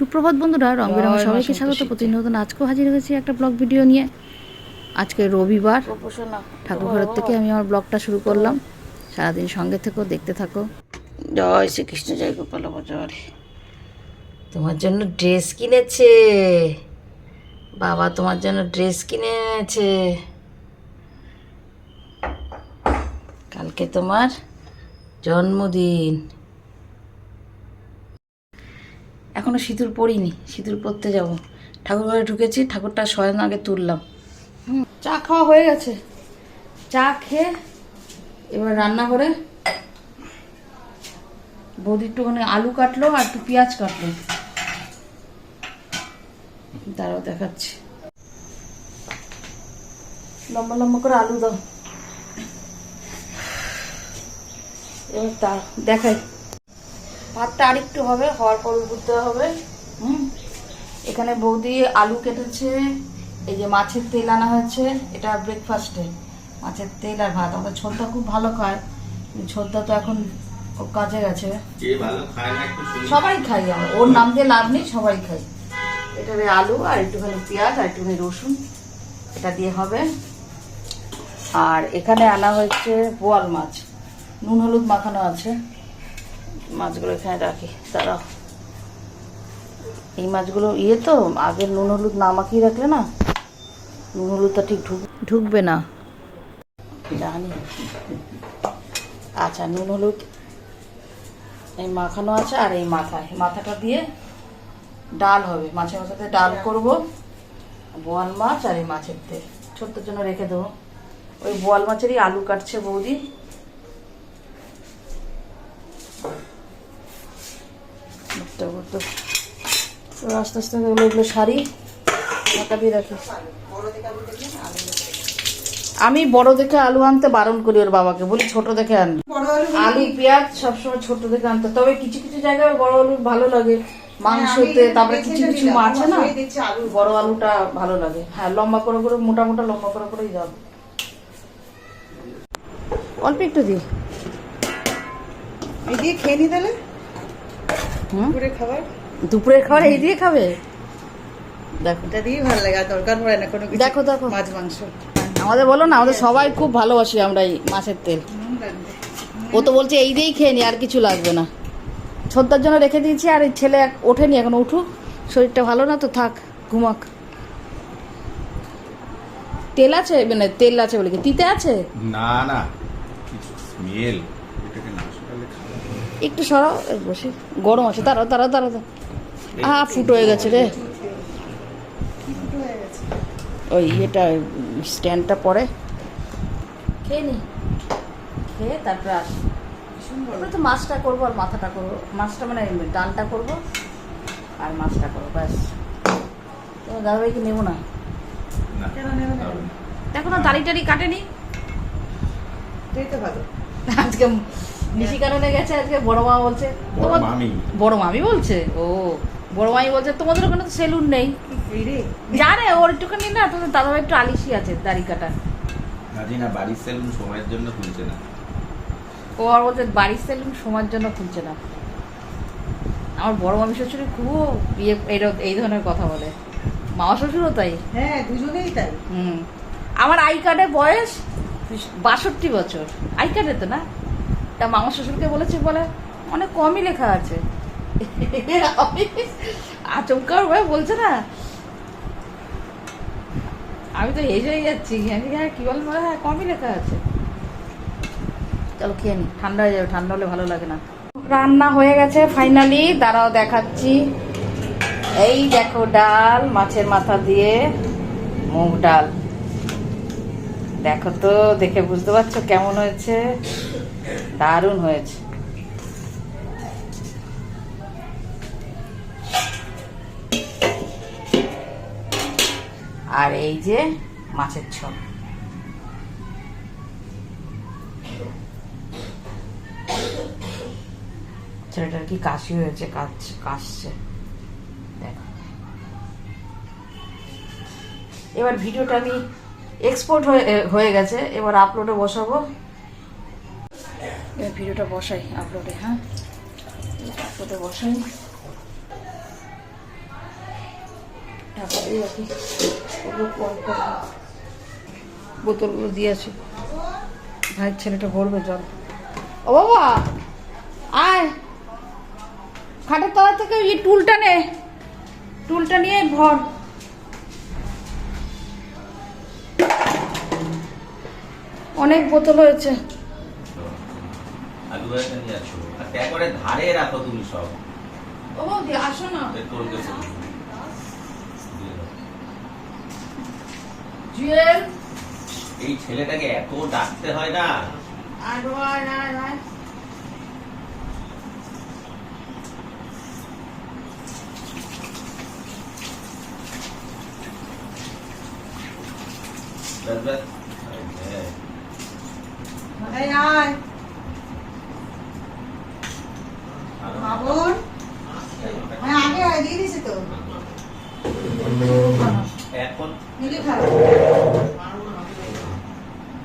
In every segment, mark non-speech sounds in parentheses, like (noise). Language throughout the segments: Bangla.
সুপ্রভাত বন্ধুরা রং বেরঙের জয় সবাইকে স্বাগত সন্তোষী। প্রতিনিয়ত আজকেও হাজির হয়েছি একটা ব্লগ ভিডিও নিয়ে। আজকে রবিবার। ঠাকুর ঘরের থেকে আমি আমার ব্লগটা শুরু করলাম। সারাদিন সঙ্গে থেকো দেখতে থাকো। জয় শ্রীকৃষ্ণ জয় গোপাল জয় তোমার জন্য ড্রেস কিনেছে। বাবা তোমার জন্য ড্রেস কিনেছে। কালকে তোমার জন্মদিন। এখনও সিঁদুর পরিনি সিঁদুর পরতে যাব। ঠাকুর ঘরে ঢুকেছি, ঠাকুরটা শয়ন আগে তুললাম। চা খাওয়া হয়ে গেছে। চা খেয়ে এবার রান্না করে বৌদি একটুখানি আলু কাটলো আর একটু পেঁয়াজ কাটলো। দাঁড়াও, দেখাচ্ছি। লম্বা লম্বা করে আলু দাও। এবার তা দেখাই। ভাতটা আরেকটু হবে হওয়ার পর উঠতে হবে। হুম? এখানে বৌদি আলু কেটেছে এই যে মাছের তেল আনা হয়েছে এটা ব্রেকফাস্টে মাছের তেল আর ভাত আমাদের ছোলটা খুব ভালো খায়। ছোলটা তো এখন ও কাজে গেছে। সবাই খাই আমরা ওর নাম দিয়ে লাভ নেই সবাই খাই এটারে আলু আর একটুখানি পেঁয়াজ আর একটুখানি রসুন এটা দিয়ে হবে। আর এখানে আনা হয়েছে বোয়াল মাছ। নুন হলুদ মাখানো আছে। মাছগুলো এখানে রাখি, দাঁড়াও। এই মাছগুলো ইয়ে তো আগে নুন হলুদ না মাখিয়ে রাখলে না, নুন হলুদটা ঠিক ঢুক ঢুকবে না। জানি। আচ্ছা নুন হলুদ এই মাখানো আছে আর এই মাথায়। মাথাটা দিয়ে ডাল হবে। মাছের মাথাতে ডাল করব, বোয়াল মাছ আর এই মাছের তেল। ছোট্টোর জন্য রেখে দেবো। ওই বোয়াল মাছেরই আলু কাটছে বৌদি বুঝতে পারতো। তো আস্তে আস্তে এগুলো এগুলো শাড়ি মাথা দিয়ে রাখি। আমি বড় দেখে আলু আনতে বারণ করি ওর বাবাকে, বলি ছোট দেখে আন। আলু, পেঁয়াজ সবসময় ছোট দেখে আনতে, তবে কিছু কিছু জায়গায় বড় আলু ভালো লাগে। মাংসতে, তারপরে কিছু কিছু মাছে না, বড় আলুটা ভালো লাগে। হ্যাঁ লম্বা করে করে, মোটা মোটা লম্বা করে করেই দাও অল্প একটু দিই দিয়ে খেয়ে নি তাহলে? দুপুরের খাবার? এই দিয়ে খাবে? দেখো। এটা দিয়ে ভালো লাগে আর দরকার পড়ে না কোনো দেখো দেখো। মাছ মাংস। আমাদের বলো না আমাদের সবাই খুব ভালোবাসি আমরা এই মাছের তেল। ও তো বলছে এই দিয়েই খেয়ে নি আর কিছু লাগবে না। ছোদ্দার জন্য রেখে দিয়েছি আর এই ছেলে এক- ওঠেনি এখন উঠুক। শরীরটা ভালো না তো থাক ঘুমাক। তেল আছে? মানে তেল আছে বলে কি? তিতে আছে? না না স্মেল এটাকে না শুকালে খাওয়া একটু সরাও বসে। গরম আছে তারা তারা তারা আ ফুট হয়ে গেছে রে। ওই ইয়েটা স্ট্যান্ডটা পরে। খেয়ে নি। খেয়ে তারপরে আস। এবার তো মাছটা করব আর মাথাটা করব। মাছটা মানে ডালটা করব আর মাছটা করব ব্যাস। তোমার দাদাভাইকে নেব না। দেখো না দাড়ি টাড়ি কাটেনি? এটাই তো ভালো। আজকে নিশি কারণে গেছে আজকে বড় মা বলছে বড় তোমার- মামি। বড় মামি বলছে? ও বড় মামি বলছে তোমাদের ওখানে তো সেলুন নেই। জানে ওর একটুখানি না তোমাদের দাদাভাই একটু আলিশি আছে দাড়ি কাটা। না বাড়ির সেলুন সময়ের জন্য খুলছে না। ও আর বলছে বাড়ির সেলুন সময়ের জন্য খুলছে না। আমার বড় মামি শ্বশুর খুব ইয়ে এই- এই ধরনের কথা বলে। মামা শ্বশুরও তাই। হ্যাঁ দুজনেই তাই। হুম। আমার আই কার্ডে বয়স বাষট্টি বছর। আই কার্ডে তো না? তা মামা শ্বশুরকে বলেছে বলে অনেক কমই লেখা আছে। আচমকার ভাই বলছে না, আমি তো হেসে যাচ্ছি হ্যাঁ কি বল বলে হ্যাঁ কমই লেখা আছে। চলো খেয়ে নি, ঠান্ডা হয়ে যাবে, ঠান্ডা হলে ভালো লাগে না। রান্না হয়ে গেছে ফাইনালি দাঁড়াও দেখাচ্ছি। এই দেখো ডাল, মাছের মাথা দিয়ে মুগ ডাল। দেখো তো, দেখে বুঝতে পারছ কেমন হয়েছে। দারুণ হয়েছে। আর এই যে মাছের ঝোল। ছেলেটার কি কাশি হয়েছে কাশছে। এবার ভিডিওটা আমি এক্সপোর্ট হয়ে গেছে, এবার আপলোডে বসাবো। ভিডিওটা বসাই আপলোডে হ্যাঁ? আপলোডে বসাই। এই আর। বোতলগুলো দিয়ে আসি। ভাইয়ের ছেলেটা ভরবে জল। ও বাবা, আয়। খাটের তলা থেকে এই টুলটা নে। টুলটা নিয়ে ভর। অনেক বোতল হয়েছে। আলু একটা নিয়ে আসো আর ট্যাগরে ধারে রাখো তুমি সব ও বৌদি আসো না তোর কাছে জুয়েল এই ছেলেটাকে এত ডাকতে হয় না আয় বাবা, আয় আয় আয় ব্যাস ব্যাস হ্যাঁ। এই আয় আরও মামুন হ্যাঁ আগে আয় দিয়ে দিছি তো এখন মিলি খাও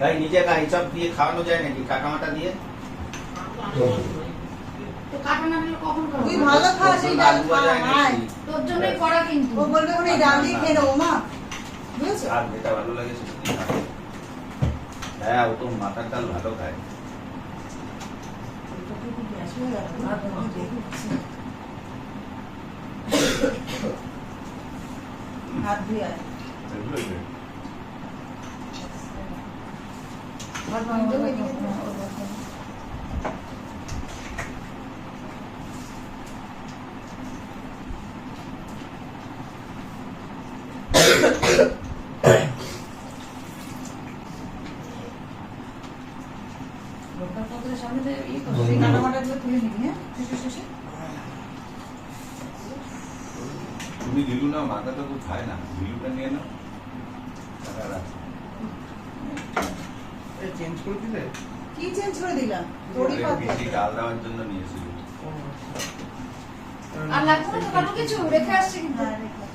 তাই নিজে খাই সব দিয়ে খাওয়ানো যায় নাকি? কাটামাটা দিয়ে? তো কাটা না দিলে কখন খাব? তুই ভালো খাস এই ডাল আলু খা ভাজা আয়। এনেছি। তোর জন্যই করা কিন্তু। ও বলবে ওখানে ডাল দিয়ে খেয়ে নেব মা। বুঝেছ? আর যেটা ভালো লাগে সেটা হ্যাঁ ও তো মাথার ডাল ভালো খায়। হাত ধুয়ে Одна, одна. দিলাম তোরই ওরে পাত বেশি ডাল দেওয়ার জন্য নিয়েছিল। আর লাগবে না কারও কিছু? রেখে আসছে কিন্তু। হ্যাঁ রেখে আস।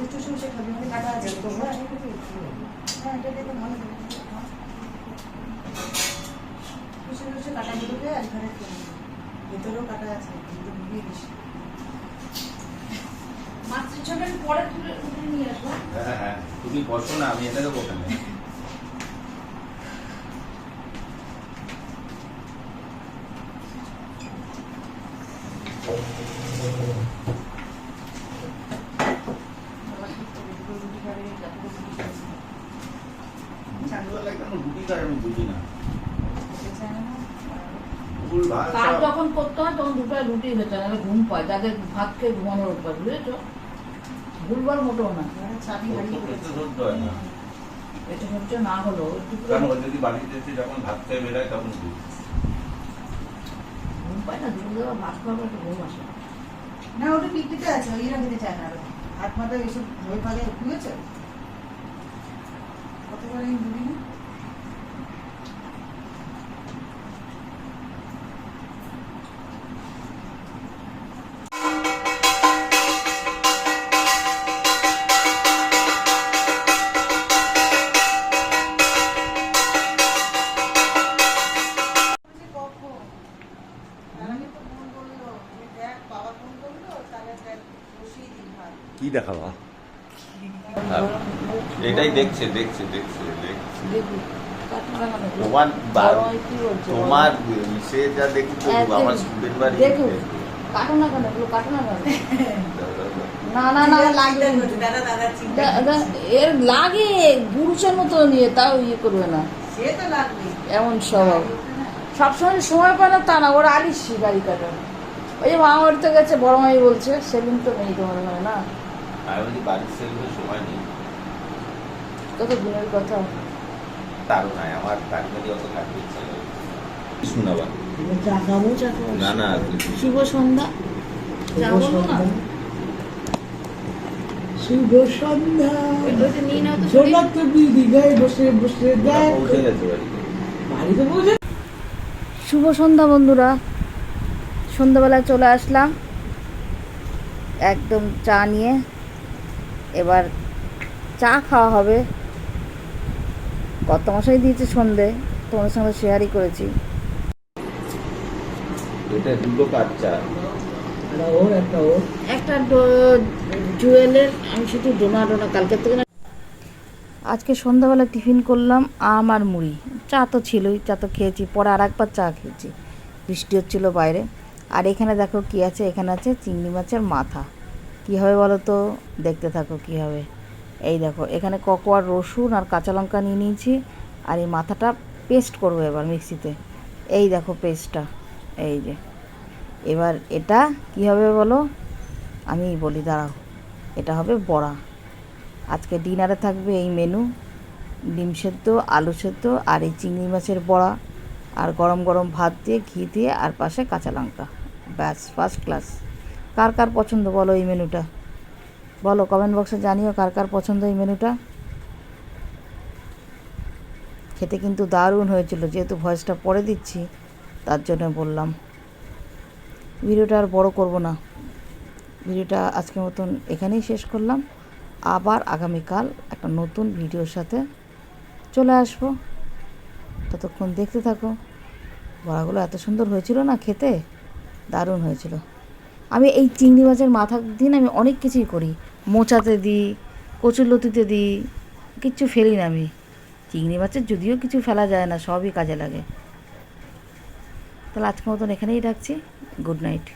একটু সরষে খাবি মানে কাটা আছে। তো হ্যাঁ হ্যাঁ এটা দেখে ভালো কাটা। ভেতরেও কাটা আছে কিন্তু ঝোলটা আমি পরে তুলে নিয়ে আসব। হ্যাঁ হ্যাঁ। তুমি বসো না আমি এটা দেবো ওখানে সন্ধ্যাবেলা কেন রুটি খায় আমি বুঝি না। কাজ যখন করতে হয় তখন দুটো রুটি হয়েছে নাহলে ঘুম পায়। যাদের ভাত খেয়ে ঘুমানোর অভ্যাস বুঝেছ? ভুলবার মোটেও না। চাবি হারিয়ে হয় এটা হচ্ছে না হলো কারণ যদি বাড়িতে এসে যখন ভাত খেয়ে বেরোয় তখন ঘুম। ঘুম পায় না দুপুর বেলা ভাত খাওয়ার একটা ঘুম আসে। না ওটা পিকনিতে আছে ওই এরা চায় না হাত মাথা এইসব ভয় পালে বুঝেছ কতবার আমি বলি না কি দেখাবা এটাই দেখছে দেখছে দেখছে। তোমার সে যা আমার স্টুডেন্ট বাড়ি কাটো না কেন? কাটো (laughs) না না না না দাদা দাদা দাদা চিন্তা দা- দা- এর লাগে মতো নিয়ে তাও ইয়ে করবে না। সে তো লাগবে। এমন স্বভাব। সবসময় সময় পায় না তা না ওরা আলিসি ওই যে মামা বাড়িতে গেছে বড় মাই বলছে সেদিন তো নেই তোমার না? আমি বলছি বাড়ির সেলফে সময় নেই। কত দিনের কথা। তারও নাই আমার অত থাকতে ইচ্ছা শোনাবা না না শুভ সন্ধ্যা। শুভ সন্ধ্যা। তুমি দীঘায় বসে বসে দেখ। বাড়িতে। বাড়িতে পৌঁছে শুভ সন্ধ্যা বন্ধুরা। সন্ধ্যাবেলায় চলে আসলাম। একদম চা নিয়ে। এবার চা খাওয়া হবে। কত মশাই দিয়েছে সন্ধে তোমাদের সঙ্গে শেয়ারই করেছি। এটা দুটো কাজ চা। একটা ওর একটা ওর। একটা ডো- জুয়েলের আমি শুধু ডোনা ডোনা কালকের থেকে আজকে সন্ধ্যাবেলা টিফিন করলাম আম আর মুড়ি। চা তো ছিলই চা তো খেয়েছি পরে আর একবার চা খেয়েছি। বৃষ্টি হচ্ছিল বাইরে। আর এখানে দেখো কি আছে এখানে আছে চিংড়ি মাছের মাথা। কী হবে বলো তো? দেখতে থাকো কী হবে। এই দেখো, এখানে ককোয়ার রসুন আর কাঁচা লঙ্কা নিয়ে নিয়েছি আর এই মাথাটা পেস্ট করব এবার মিক্সিতে। এই দেখো পেস্টটা, এই যে। এবার এটা কী হবে বলো? আমি বলি, দাঁড়াও। এটা হবে বড়া। আজকে ডিনারে থাকবে এই মেনু, ডিম সেদ্ধ, আলু সেদ্ধ আর এই চিংড়ি মাছের বড়া আর গরম গরম ভাত দিয়ে, ঘি দিয়ে আর পাশে কাঁচা লঙ্কা। ব্যাস, ফার্স্ট ক্লাস। কার কার পছন্দ? বলো এই মেনুটা। বলো কমেন্ট বক্সে জানিও কার কার পছন্দ এই মেনুটা। খেতে কিন্তু দারুণ হয়েছিল, যেহেতু ভয়েসটা পরে দিচ্ছি, তার জন্য বললাম। ভিডিওটা আর বড় করব না। ভিডিওটা আজকের মতন এখানেই শেষ করলাম। আবার আগামীকাল একটা নতুন ভিডিওর সাথে চলে আসব। ততক্ষণ দেখতে থাকো। বড়াগুলো এত সুন্দর হয়েছিল না খেতে? দারুণ হয়েছিল। আমি এই চিংড়ি মাছের মাথা দিন আমি অনেক কিছুই করি। মোচাতে দিই কচুরলতিতে দিই, কিচ্ছু ফেলি না আমি। চিংড়ি মাছের যদিও কিছু ফেলা যায় না, সবই কাজে লাগে। তাহলে আজকের মতন এখানেই রাখছি। Good night.